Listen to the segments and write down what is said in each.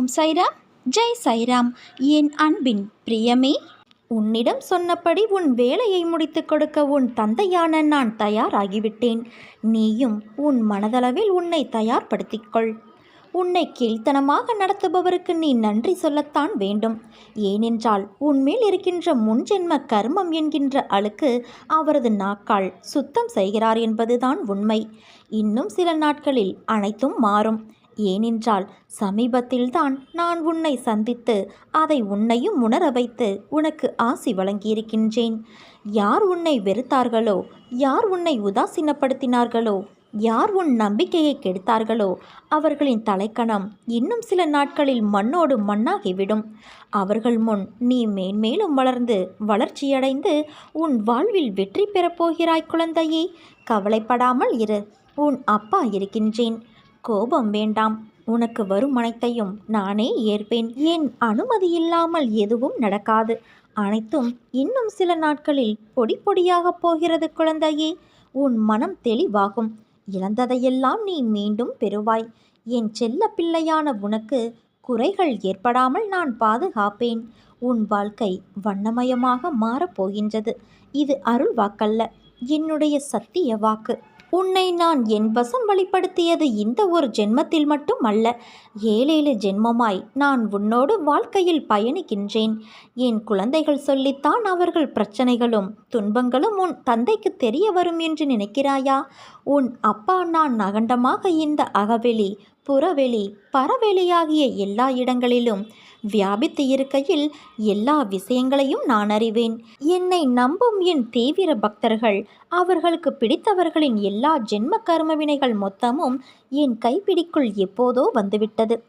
ஓம் சைராம் ஜெய் சைராம். என் அன்பின் பிரியமே உன்னிடம் சொன்னபடி உன் வேலையை முடித்துக் கொடுக்க உன் தந்தையான நான் தயாராகிவிட்டேன். நீயும் உன் மனதளவில் உன்னை தயார்படுத்திக்கொள். உன்னை கீழ்த்தனமாக நடத்துபவருக்கு நீ நன்றி சொல்லத்தான் வேண்டும். ஏனென்றால் உன்மேல் இருக்கின்ற முன்ஜென்ம கர்மம் என்கின்ற அழுக்கு அவரது நாக்கால் சுத்தம் செய்கிறார் என்பதுதான் உண்மை. இன்னும் சில நாட்களில் அனைத்தும் மாறும். ஏனென்றால் சமீபத்தில்தான் நான் உன்னை சந்தித்து அதை உன்னையும் உணர வைத்து உனக்கு ஆசி வழங்கியிருக்கின்றேன். யார் உன்னை வெறுத்தார்களோ யார் உன்னை உதாசீனப்படுத்தினார்களோ யார் உன் நம்பிக்கையை கெடுத்தார்களோ அவர்களின் தலைக்கணம் இன்னும் சில நாட்களில் மண்ணோடு மண்ணாகிவிடும். அவர்கள் முன் நீ மேன்மேலும் வளர்ந்து வளர்ச்சியடைந்து உன் வாழ்வில் வெற்றி பெறப்போகிறாய் குழந்தையே. கவலைப்படாமல் இரு உன் அப்பா இருக்கின்றேன். கோபம் வேண்டாம். உனக்கு வரும் அனைத்தையும் நானே ஏற்பேன். என் அனுமதி இல்லாமல் எதுவும் நடக்காது. அனைத்தும் இன்னும் சில நாட்களில் பொடி பொடியாகப் போகிறது குழந்தையே. உன் மனம் தெளிவாகும். இழந்ததையெல்லாம் நீ மீண்டும் பெறுவாய். என் செல்ல பிள்ளையான உனக்கு குறைகள் ஏற்படாமல் நான் பாதுகாப்பேன். உன் வாழ்க்கை வண்ணமயமாக மாறப்போகின்றது இது அருள் வாக்கல்ல என்னுடைய சத்திய வாக்கு. உன்னை நான் என் வசம் வழிப்படுத்தியது இந்த ஒரு ஜென்மத்தில் மட்டும் அல்ல ஏழேழு ஜென்மமாய் நான் உன்னோடு வாழ்க்கையில் பயணிக்கின்றேன். என் குழந்தைகள் சொல்லித்தான் அவர்கள் பிரச்சனைகளும் துன்பங்களும் உன் தந்தைக்கு தெரிய வரும் என்று நினைக்கிறாயா? உன் அப்பா நான் அகண்டமாக இந்த அகவெளி புறவெளி பரவெளியாகிய எல்லா இடங்களிலும் வியாபித்து இருக்கையில் எல்லா விஷயங்களையும் நான் அறிவேன். என்னை நம்பும் என் தீவிர பக்தர்கள் அவர்களுக்கு பிடித்தவர்களின் எல்லா ஜென்ம கர்மவினைகள் மொத்தமும் என் கைப்பிடிக்குள் எப்போதோ வந்துவிட்டது.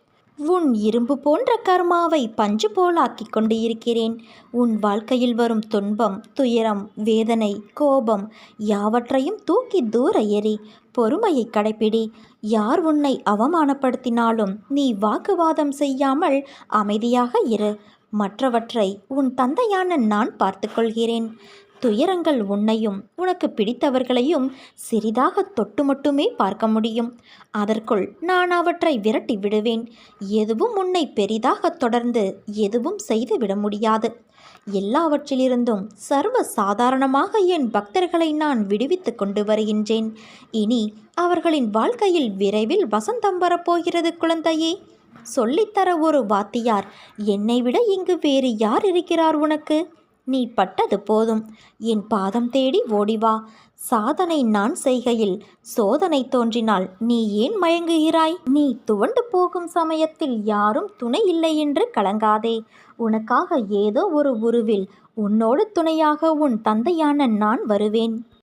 உன் இரும்பு போன்ற கர்மாவை பஞ்சு போலாக்கி கொண்டு இருக்கிறேன் உன் வாழ்க்கையில் வரும் துன்பம் துயரம் வேதனை கோபம் யாவற்றையும் தூக்கி தூர எறி பொறுமையை கடைப்பிடி. யார் உன்னை அவமானப்படுத்தினாலும் நீ வாக்குவாதம் செய்யாமல் அமைதியாக இரு. மற்றவற்றை உன் தந்தையான நான் பார்த்துக்கொள்கிறேன் துயரங்கள் உன்னையும் உனக்கு பிடித்தவர்களையும் சிறிதாக தொட்டு மட்டுமே பார்க்க முடியும். அதற்குள் நான் அவற்றை விரட்டி விடுவேன். எதுவும் உன்னை பெரிதாக தொடர்ந்து எதுவும் செய்து விட முடியாது. எல்லாவற்றிலிருந்தும் சர்வ சாதாரணமாக என் பக்தர்களை நான் விடுவித்து கொண்டு வருகின்றேன். இனி அவர்களின் வாழ்க்கையில் விரைவில் வசந்தம் வரப்போகிறது குழந்தையே. சொல்லித்தர ஒரு வாத்தியார் என்னை விட இங்கு வேறு யார் இருக்கிறார் உனக்கு? நீ பட்டது போதும். என் பாதம் தேடி ஓடிவா சாதனை நான் செய்கையில் சோதனை தோன்றினால் நீ ஏன் மயங்குகிறாய்? நீ துவண்டு போகும் சமயத்தில் யாரும் துணை இல்லை என்று கலங்காதே. உனக்காக ஏதோ ஒரு உருவில் உன்னோடு துணையாக உன் தந்தையான நான் வருவேன்.